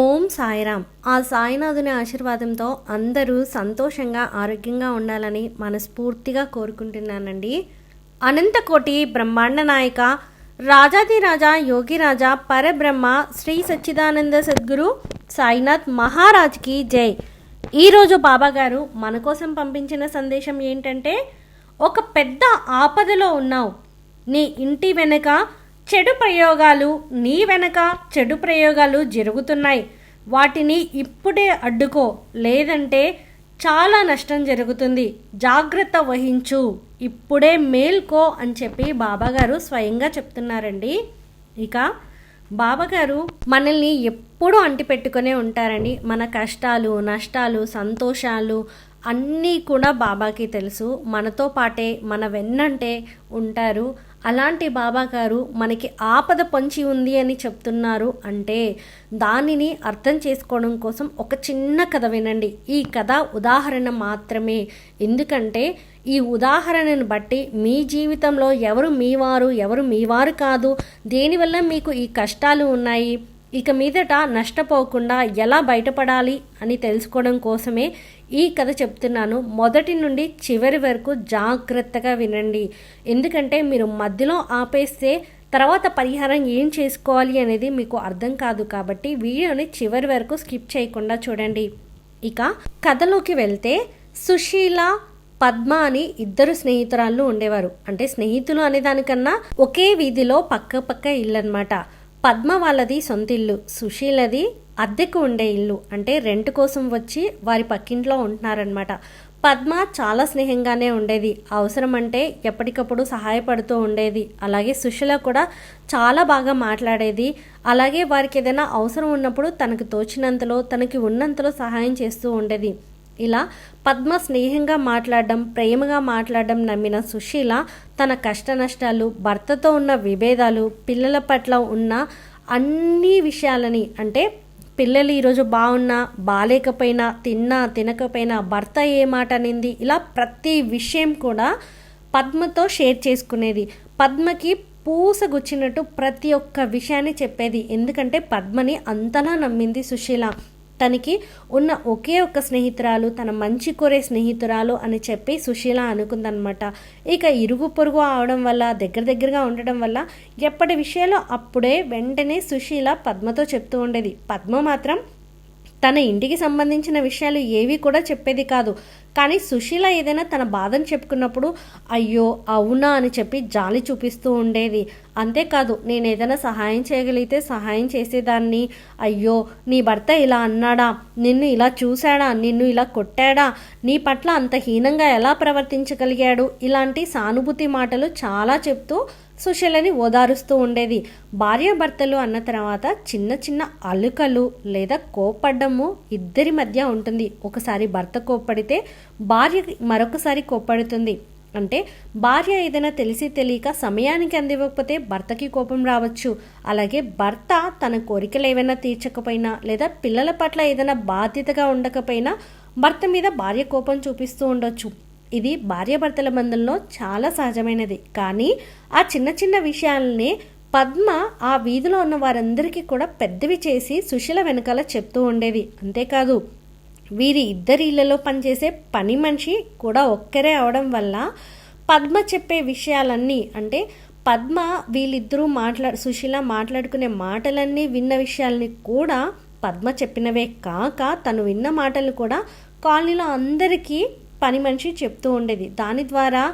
ఓం సాయిరామ్. ఆ సాయినాథుని ఆశీర్వాదంతో అందరూ సంతోషంగా ఆరోగ్యంగా ఉండాలని మనస్ఫూర్తిగా కోరుకుంటున్నానండి. అనంతకోటి బ్రహ్మాండ నాయక రాజాదిరాజా యోగిరాజా పరబ్రహ్మ శ్రీ సచ్చిదానంద సద్గురు సాయినాథ్ మహారాజ్కి జై. ఈరోజు బాబా గారు మన కోసం పంపించిన సందేశం ఏంటంటే ఒక పెద్ద ఆపదలో ఉన్నావు. నీ ఇంటి వెనుక చెడు ప్రయోగాలు నీ వెనక చెడు ప్రయోగాలు జరుగుతున్నాయి. వాటిని ఇప్పుడే అడ్డుకో లేదంటే చాలా నష్టం జరుగుతుంది. జాగ్రత్త వహించు. ఇప్పుడే మేల్కో అని చెప్పి బాబాగారు స్వయంగా చెప్తున్నారండి. ఇక బాబాగారు మనల్ని ఎప్పుడూ అంటిపెట్టుకునే ఉంటారండి. మన కష్టాలు నష్టాలు సంతోషాలు అన్నీ కూడా బాబాకి తెలుసు. మనతో పాటే మన వెన్నంటే ఉంటారు. అలాంటి బాబాగారు మనకి ఆపద పొంచి ఉంది అని చెప్తున్నారు అంటే దానిని అర్థం చేసుకోవడం కోసం ఒక చిన్న కథ వినండి. ఈ కథ ఉదాహరణ మాత్రమే. ఎందుకంటే ఈ ఉదాహరణను బట్టి మీ జీవితంలో ఎవరు మీవారు ఎవరు మీవారు కాదు. దేనివల్ల మీకు ఈ కష్టాలు ఉన్నాయి? ఇక మీదట నష్టపోకుండా ఎలా బయటపడాలి అని తెలుసుకోవడం కోసమే ఈ కథ చెప్తున్నాను. మొదటి నుండి చివరి వరకు జాగ్రత్తగా వినండి. ఎందుకంటే మీరు మధ్యలో ఆపేస్తే తర్వాత పరిహారం ఏం చేసుకోవాలి అనేది మీకు అర్థం కాదు కాబట్టి వీడియోని చివరి వరకు స్కిప్ చేయకుండా చూడండి. ఇక కథలోకి వెళ్తే సుశీల పద్మ అని ఇద్దరు స్నేహితురాళ్ళు ఉండేవారు. అంటే స్నేహితులు అనే దానికన్నా ఒకే వీధిలో పక్క పక్క ఇల్లు అనమాట పద్మ వాళ్ళది సొంత ఇల్లు సుశీలది అద్దెకు ఉండే ఇల్లు. అంటే రెంట్ కోసం వచ్చి వారి పక్కింట్లో ఉంటున్నారనమాట పద్మ చాలా స్నేహంగానే ఉండేది. అవసరం అంటే ఎప్పటికప్పుడు సహాయపడుతూ ఉండేది. అలాగే సుశీల కూడా చాలా బాగా మాట్లాడేది. అలాగే వారికి ఏదైనా అవసరం ఉన్నప్పుడు తనకు తోచినంతలో తనకి ఉన్నంతలో సహాయం చేస్తూ ఉండేది. ఇలా పద్మ స్నేహంగా మాట్లాడడం ప్రేమగా మాట్లాడడం నమ్మిన సుశీల తన కష్ట నష్టాలు భర్తతో ఉన్న విభేదాలు పిల్లల పట్ల ఉన్న అన్ని విషయాలని అంటే పిల్లలు ఈరోజు బాగున్నా బాగాలేకపోయినా తిన్నా తినకపోయినా భర్త ఏ మాట అనింది ఇలా ప్రతి విషయం కూడా పద్మతో షేర్ చేసుకునేది. పద్మకి పూసగుచ్చినట్టు ప్రతి ఒక్క విషయాన్ని చెప్పేది. ఎందుకంటే పద్మని అంతలా నమ్మింది సుశీల. తనకి ఉన్న ఒకే ఒక్క స్నేహితురాలు తన మంచి కోరే స్నేహితురాలు అని చెప్పి సుశీల అనుకుందనమాట ఇక ఇరుగు పొరుగు అవడం వల్ల దగ్గర దగ్గరగా ఉండడం వల్ల ఎప్పటి విషయాలు అప్పుడే వెంటనే సుశీల పద్మతో చెప్తూ ఉండేది. పద్మ మాత్రం తన ఇంటికి సంబంధించిన విషయాలు ఏవి కూడా చెప్పేది కాదు. కానీ సుశీల ఏదైనా తన బాధను చెప్పుకున్నప్పుడు అయ్యో అవునా? అని చెప్పి జాలి చూపిస్తూ ఉండేది. అంతేకాదు నేను ఏదైనా సహాయం చేయగలిగితే సహాయం చేసేదాన్ని. అయ్యో నీ భర్త ఇలా అన్నాడా? నిన్ను ఇలా చూశాడా? నిన్ను ఇలా కొట్టాడా? నీ పట్ల అంత హీనంగా ఎలా ప్రవర్తించగలిగాడు? ఇలాంటి సానుభూతి మాటలు చాలా చెప్తూ సుశీలని ఓదారుస్తూ ఉండేది. భార్యాభర్తలు అన్న తర్వాత చిన్న చిన్న అలుకలు లేదా కోపడ్డము ఇద్దరి మధ్య ఉంటుంది. ఒకసారి భర్త కోప్పడితే భార్య మరొకసారి కోప్పడుతుంది. అంటే భార్య ఏదైనా తెలిసి తెలియక సమయానికి అందివ్వకపోతే భర్తకి కోపం రావచ్చు. అలాగే భర్త తన కోరికలు ఏమైనా తీర్చకపోయినా లేదా పిల్లల పట్ల ఏదైనా బాధ్యతగా ఉండకపోయినా భర్త మీద భార్య కోపం చూపిస్తూ ఉండొచ్చు. ఇది భార్యాభర్తల బంధంలో చాలా సహజమైనది. కానీ ఆ చిన్న చిన్న విషయాలని పద్మ ఆ వీధిలో ఉన్న వారందరికీ కూడా పెద్దవి చేసి సుశీల వెనకాల చెప్తూ ఉండేది. అంతేకాదు వీరి ఇద్దరి ఇళ్ళలో పనిచేసే పని మనిషి కూడా ఒక్కరే అవడం వల్ల పద్మ చెప్పే విషయాలన్నీ అంటే పద్మ వీళ్ళిద్దరూ మాట్లా సుశీల మాట్లాడుకునే మాటలన్నీ విన్న విషయాల్ని కూడా పద్మ చెప్పినవే. కాక తను విన్న మాటలు కూడా కాలనీలో అందరికీ పని మనిషి చెప్తూ ఉండేది. దాని ద్వారా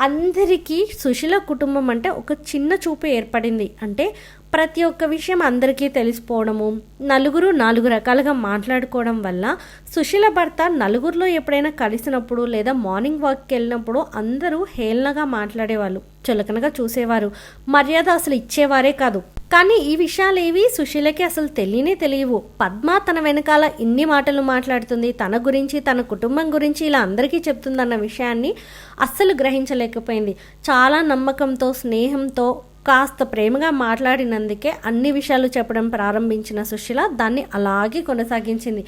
అందరికీ సుశీల కుటుంబం అంటే ఒక చిన్న చూపు ఏర్పడింది. అంటే ప్రతి ఒక్క విషయం అందరికీ తెలిసిపోవడము నలుగురు నాలుగు రకాలుగా మాట్లాడుకోవడం వల్ల సుశీల భర్త నలుగురిలో ఎప్పుడైనా కలిసినప్పుడు లేదా మార్నింగ్ వాక్కి వెళ్ళినప్పుడు అందరూ హేళనగా మాట్లాడేవాళ్ళు చులకనగా చూసేవారు మర్యాద అసలు ఇచ్చేవారే కాదు. కానీ ఈ విషయాలు ఏవి సుశీలకి అసలు తెలియనే తెలియవు. పద్మ తన వెనకాల ఇన్ని మాటలు మాట్లాడుతుంది తన గురించి తన కుటుంబం గురించి ఇలా అందరికీ చెప్తుందన్న విషయాన్ని అస్సలు గ్రహించలేకపోయింది. చాలా నమ్మకంతో స్నేహంతో కాస్త ప్రేమగా మాట్లాడినందుకే అన్ని విషయాలు చెప్పడం ప్రారంభించిన సుశీల దాన్ని అలాగే కొనసాగించింది.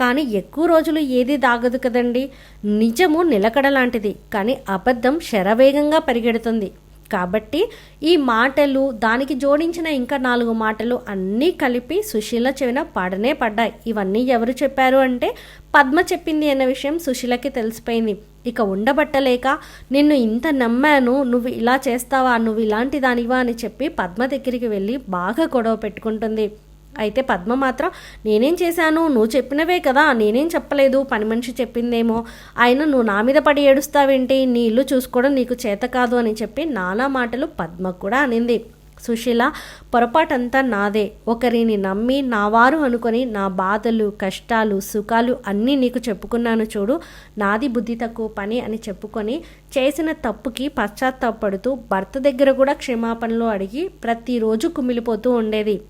కానీ ఎక్కువ రోజులు ఏది దాగదు కదండి. నిజము నిలకడ లాంటిది. కానీ అబద్ధం శరవేగంగా పరిగెడుతుంది. కాబట్టి ఈ మాటలు దానికి జోడించిన ఇంకా నాలుగు మాటలు అన్నీ కలిపి సుశీల చెవిన పడనే పడ్డాయి. ఇవన్నీ ఎవరు చెప్పారు అంటే పద్మ చెప్పింది అన్న విషయం సుశీలకి తెలిసిపోయింది. ఇక ఉండబట్టలేక నిన్ను ఇంత నమ్మాను నువ్వు ఇలా చేస్తావా నువ్వు ఇలాంటి దానివా అని చెప్పి పద్మ దగ్గరికి వెళ్ళి బాగా గొడవ పెట్టుకుంటుంది. అయితే పద్మ మాత్రం నేనేం చేశాను? నువ్వు చెప్పినవే కదా నేనేం చెప్పలేదు పని మనిషి చెప్పిందేమో. ఆయన నువ్వు నా మీద పడి ఏడుస్తావేంటి? నీ ఇల్లు చూసుకోవడం నీకు చేత కాదు అని చెప్పి నానా మాటలు పద్మ కూడా అనింది. సుశీల పొరపాటంతా నాదే. ఒకరిని నమ్మి నా వారు అనుకొని నా బాధలు కష్టాలు సుఖాలు అన్నీ నీకు చెప్పుకున్నాను చూడు. నాది బుద్ధి తక్కువ పని అని చెప్పుకొని చేసిన తప్పుకి పశ్చాత్తాపడుతూ భర్త దగ్గర కూడా క్షమాపణలు అడిగి ప్రతిరోజు కుమిలిపోతూ ఉండేది.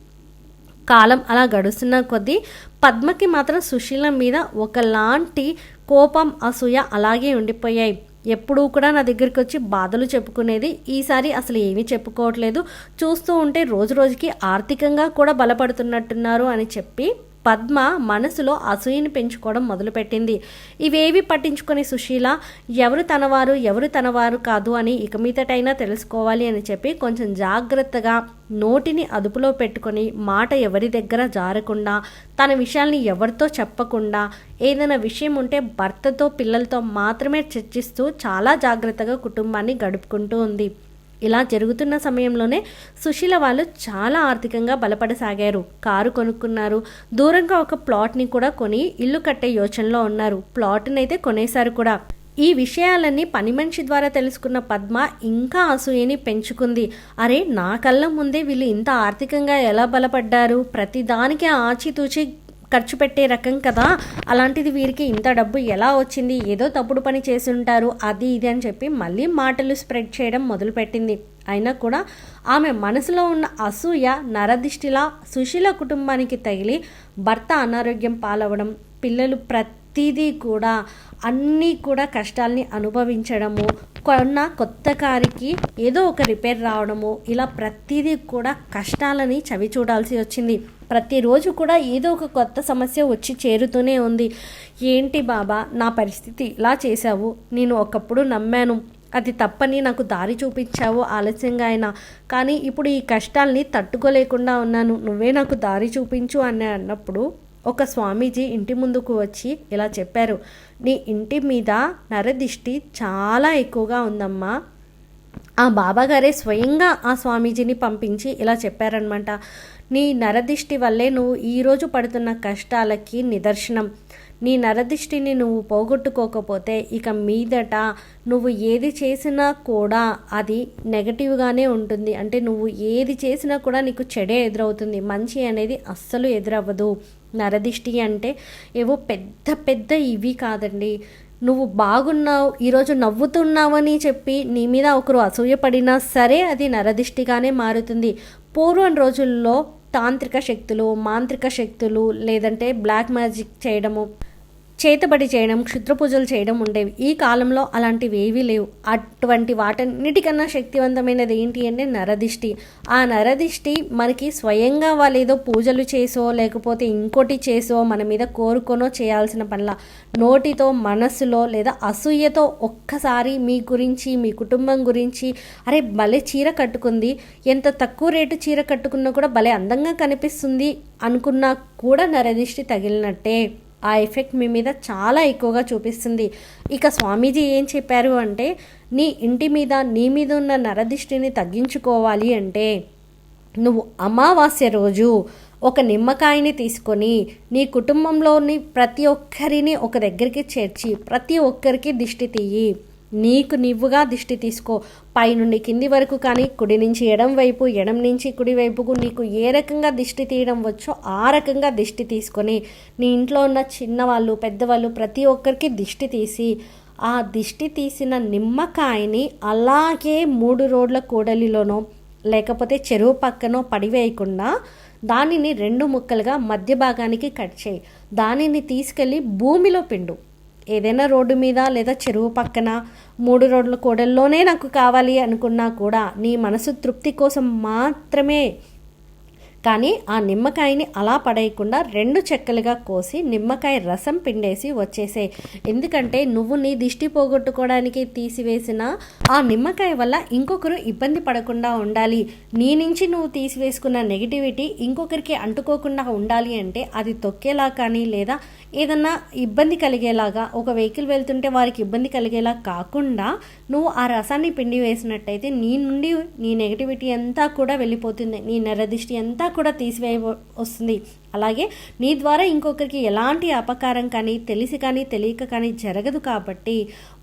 కాలం అలా గడుస్తున్న కొద్దీ పద్మకి మాత్రం సుశీల మీద ఒకలాంటి కోపం అసూయ అలాగే ఉండిపోయాయి. ఎప్పుడూ కూడా నా దగ్గరికి వచ్చి బాధలు చెప్పుకునేది ఈసారి అసలు ఏమీ చెప్పుకోవట్లేదు. చూస్తూ ఉంటే రోజు రోజుకి ఆర్థికంగా కూడా బలపడుతున్నట్టున్నారు అని చెప్పి పద్మ మనసులో అసూయని పెంచుకోవడం మొదలుపెట్టింది. ఇవేవి పట్టించుకొని సుశీల ఎవరు తనవారు ఎవరు తనవారు కాదు అని ఇక మీదటైనా తెలుసుకోవాలి అని చెప్పి కొంచెం జాగ్రత్తగా నోటిని అదుపులో పెట్టుకొని మాట ఎవరి దగ్గర జారకుండా తన విషయాల్ని ఎవరితో చెప్పకుండా ఏదైనా విషయం ఉంటే భర్తతో పిల్లలతో మాత్రమే చర్చిస్తూ చాలా జాగ్రత్తగా కుటుంబాన్ని గడుపుకుంటూ ఉంది. ఇలా జరుగుతున్న సమయంలోనే సుశీల వాళ్ళు చాలా ఆర్థికంగా బలపడసాగారు. కారు కొనుక్కున్నారు. దూరంగా ఒక ప్లాట్ని కూడా కొని ఇల్లు కట్టే యోచనలో ఉన్నారు. ప్లాట్ని అయితే కొనేశారు కూడా. ఈ విషయాలన్నీ పని మనిషి ద్వారా తెలుసుకున్న పద్మ ఇంకా అసూయని పెంచుకుంది. అరే నా కళ్ళ ముందే వీళ్ళు ఇంత ఆర్థికంగా ఎలా బలపడ్డారు? ప్రతిదానికి ఆచితూచి ఖర్చు పెట్టే రకం కదా? అలాంటిది వీరికి ఇంత డబ్బు ఎలా వచ్చింది? ఏదో తప్పుడు పని చేసి ఉంటారు. అది ఇది అని చెప్పి మళ్ళీ మాటలు స్ప్రెడ్ చేయడం మొదలుపెట్టింది. అయినా కూడా ఆమె మనసులో ఉన్న అసూయ నరదిష్టిలా సుశీల కుటుంబానికి తగిలి భర్త అనారోగ్యం పాలవడం పిల్లలు ప్రతిదీ కూడా అన్నీ కూడా కష్టాల్ని అనుభవించడము కొన్న కొత్త కారుకి ఏదో ఒక రిపేర్ రావడము ఇలా ప్రతిదీ కూడా కష్టాలని చవి చూడాల్సి వచ్చింది. ప్రతిరోజు కూడా ఏదో ఒక కొత్త సమస్య వచ్చి చేరుతూనే ఉంది. ఏంటి బాబా నా పరిస్థితి ఇలా చేశావు? నేను ఒకప్పుడు నమ్మాను. అది తప్పని నాకు దారి చూపించావు ఆలస్యంగా అయినా. కానీ ఇప్పుడు ఈ కష్టాల్ని తట్టుకోలేకుండా ఉన్నాను. నువ్వే నాకు దారి చూపించు అని అన్నప్పుడు ఒక స్వామీజీ ఇంటి ముందుకు వచ్చి ఇలా చెప్పారు. నీ ఇంటి మీద నరదిష్టి చాలా ఎక్కువగా ఉందమ్మా. ఆ బాబాగారే స్వయంగా ఆ స్వామీజీని పంపించి ఇలా చెప్పారనమాట నీ నరదిష్టి వల్లే నువ్వు ఈరోజు పడుతున్న కష్టాలకి నిదర్శనం. నీ నరదిష్టిని నువ్వు పోగొట్టుకోకపోతే ఇక మీదట నువ్వు ఏది చేసినా కూడా అది నెగటివ్గానే ఉంటుంది. అంటే నువ్వు ఏది చేసినా కూడా నీకు చెడే ఎదురవుతుంది. మంచి అనేది అస్సలు ఎదురవ్వదు. నరదిష్టి అంటే ఏవో పెద్ద పెద్ద ఇవి కాదండి. నువ్వు బాగున్నావు ఈరోజు నవ్వుతున్నావని చెప్పి నీ మీద ఒకరు అసూయపడినా సరే అది నరదిష్టిగానే మారుతుంది. పూర్వం రోజుల్లో తాంత్రిక శక్తులు మాంత్రిక శక్తులు లేదంటే బ్లాక్ మ్యాజిక్ చేయడము చేతబడి చేయడం క్షుద్ర పూజలు చేయడం ఉండేవి. ఈ కాలంలో అలాంటివి ఏవీ లేవు. అటువంటి వాటన్నిటికన్నా శక్తివంతమైనది ఏంటి అంటే నరదిష్టి. ఆ నరదిష్టి మనకి స్వయంగా వాళ్ళు ఏదో పూజలు చేసో లేకపోతే ఇంకోటి చేసో మన మీద కోరుకొనో చేయాల్సిన పనుల. నోటితో మనస్సులో లేదా అసూయతో ఒక్కసారి మీ గురించి మీ కుటుంబం గురించి అరే భలే చీర కట్టుకుంది ఎంత తక్కువ రేటు చీర కట్టుకున్నా కూడా భలే అందంగా కనిపిస్తుంది అనుకున్నా కూడా నరదిష్టి తగిలినట్టే. ఆ ఎఫెక్ట్ మీ మీద చాలా ఎక్కువగా చూపిస్తుంది. ఇక స్వామీజీ ఏం చెప్పారు అంటే నీ ఇంటి మీద నీ మీద ఉన్న నరదిష్టిని తగ్గించుకోవాలి అంటే నువ్వు అమావాస్య రోజు ఒక నిమ్మకాయని తీసుకొని నీ కుటుంబంలోని ప్రతి ఒక్కరిని ఒక దగ్గరికి చేర్చి ప్రతి ఒక్కరికి దిష్టి తీయి. నీకు నీవుగా దిష్టి తీసుకో. పైనుండి కింది వరకు కానీ కుడి నుంచి ఎడం వైపు ఎడం నుంచి కుడి వైపుకు నీకు ఏ రకంగా దిష్టి తీయడం వచ్చో ఆ రకంగా దిష్టి తీసుకొని నీ ఇంట్లో ఉన్న చిన్నవాళ్ళు పెద్దవాళ్ళు ప్రతి ఒక్కరికి దిష్టి తీసి ఆ దిష్టి తీసిన నిమ్మకాయని అలాగే మూడు రోడ్ల కూడలిలోనో లేకపోతే చెరువు పక్కనో పడివేయకుండా దానిని రెండు ముక్కలుగా మధ్య భాగానికి కట్ చేయి. దానిని తీసుకెళ్ళి భూమిలో పిండు. ఏదైనా రోడ్డు మీద లేదా చెరువు పక్కన మూడు రోడ్ల కూడల్లోనే నాకు కావాలి అనుకున్నా కూడా నీ మనసు తృప్తి కోసం మాత్రమే కానీ ఆ నిమ్మకాయని అలా పడేయకుండా రెండు చెక్కలుగా కోసి నిమ్మకాయ రసం పిండేసి వచ్చేసే. ఎందుకంటే నువ్వు నీ దిష్టి పోగొట్టుకోవడానికి తీసివేసిన ఆ నిమ్మకాయ వల్ల ఇంకొకరు ఇబ్బంది పడకుండా ఉండాలి. నీ నుంచి నువ్వు తీసివేసుకున్న నెగిటివిటీ ఇంకొకరికి అంటుకోకుండా ఉండాలి అంటే అది తొక్కేలా కానీ లేదా ఏదన్నా ఇబ్బంది కలిగేలాగా ఒక వెహికల్ వెళ్తుంటే వారికి ఇబ్బంది కలిగేలా కాకుండా నువ్వు ఆ రసాన్ని పిండి వేసినట్టయితే నీ నుండి నీ నెగిటివిటీ అంతా కూడా వెళ్ళిపోతుంది నీ నెరదిష్టి అంతా కూడా తీసివేయ వస్తుంది. అలాగే నీ ద్వారా ఇంకొకరికి ఎలాంటి అపకారం కానీ తెలిసి కానీ తెలియక కానీ జరగదు కాబట్టి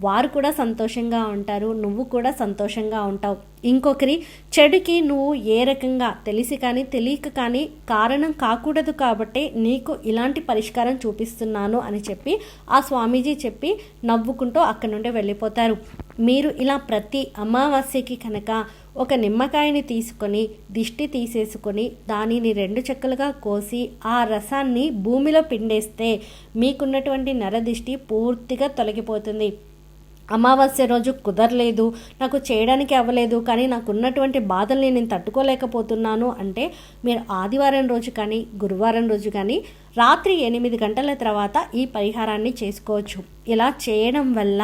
వారు కూడా సంతోషంగా ఉంటారు నువ్వు కూడా సంతోషంగా ఉంటావు. ఇంకొకరి చెడుకి నువ్వు ఏ రకంగా తెలిసి కానీ తెలియక కానీ కారణం కాకూడదు కాబట్టి నీకు ఇలాంటి పరిష్కారం చూపిస్తున్నాను అని చెప్పి ఆ స్వామీజీ చెప్పి నవ్వుకుంటూ అక్కడి నుండి వెళ్ళిపోతారు. మీరు ఇలా ప్రతి అమావాస్యకి కనుక ఒక నిమ్మకాయని తీసుకొని దిష్టి తీసేసుకొని దానిని రెండు చెక్కలుగా కోసి ఆ రసాన్ని భూమిలో పిండేస్తే మీకున్నటువంటి నరదిష్టి పూర్తిగా తొలగిపోతుంది. అమావాస్య రోజు కుదరలేదు నాకు చేయడానికి అవ్వలేదు కానీ నాకు ఉన్నటువంటి బాధల్ని నేను తట్టుకోలేకపోతున్నాను అంటే మీరు ఆదివారం రోజు కానీ గురువారం రోజు కానీ రాత్రి ఎనిమిది గంటల తర్వాత ఈ పరిహారాన్ని చేసుకోవచ్చు. ఇలా చేయడం వల్ల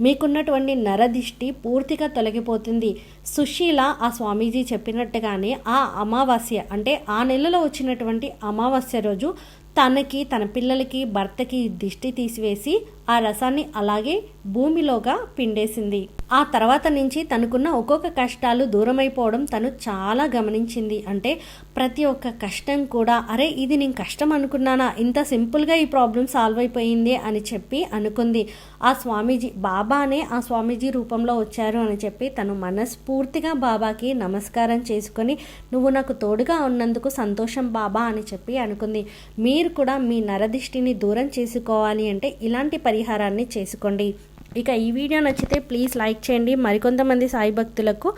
మీకున్నటువంటి నరదిష్టి పూర్తిగా తొలగిపోతుంది. సుశీల ఆ స్వామీజీ చెప్పినట్టుగానే ఆ అమావాస్య అంటే ఆ నెలలో వచ్చినటువంటి అమావాస్య రోజు తనకి తన పిల్లలకి భర్తకి దిష్టి తీసివేసి ఆ రసాన్ని అలాగే భూమిలోగా పిండేసింది. ఆ తర్వాత నుంచి తనకున్న ఒక్కొక్క కష్టాలు దూరమైపోవడం తను చాలా గమనించింది. అంటే ప్రతి ఒక్క కష్టం కూడా అరే ఇది నేను కష్టం అనుకున్నానా? ఇంత సింపుల్గా ఈ ప్రాబ్లం సాల్వ్ అయిపోయింది? అని చెప్పి అనుకుంది. ఆ స్వామీజీ బాబానే ఆ స్వామీజీ రూపంలో వచ్చారు అని చెప్పి తను మనస్ఫూర్తిగా బాబాకి నమస్కారం చేసుకొని నువ్వు నాకు తోడుగా ఉన్నందుకు సంతోషం బాబా అని చెప్పి అనుకుంది. మీరు కూడా మీ నరదిష్టిని దూరం చేసుకోవాలి అంటే ఇలాంటి పరి పరిహారాన్ని చేసుకోండి. ఇక ఈ వీడియో నచ్చితే ప్లీజ్ లైక్ చేయండి. మరికొంతమంది సాయి భక్తులకు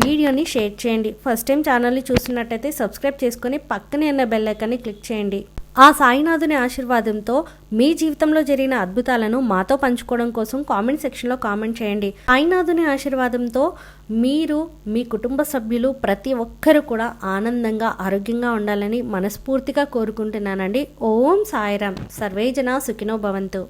వీడియోని షేర్ చేయండి. ఫస్ట్ టైం ఛానల్ని చూస్తున్నట్టయితే సబ్స్క్రైబ్ చేసుకొని పక్కనే ఉన్న బెల్ ఐకాన్ని క్లిక్ చేయండి. ఆ సాయినాథుని ఆశీర్వాదంతో మీ జీవితంలో జరిగిన అద్భుతాలను మాతో పంచుకోవడం కోసం కామెంట్ సెక్షన్లో కామెంట్ చేయండి. సాయినాథుని ఆశీర్వాదంతో మీరు మీ కుటుంబ సభ్యులు ప్రతి ఒక్కరు కూడా ఆనందంగా ఆరోగ్యంగా ఉండాలని మనస్ఫూర్తిగా కోరుకుంటున్నానండి. ఓం సాయిరామ్. సర్వేజన సుఖినో భవంతు.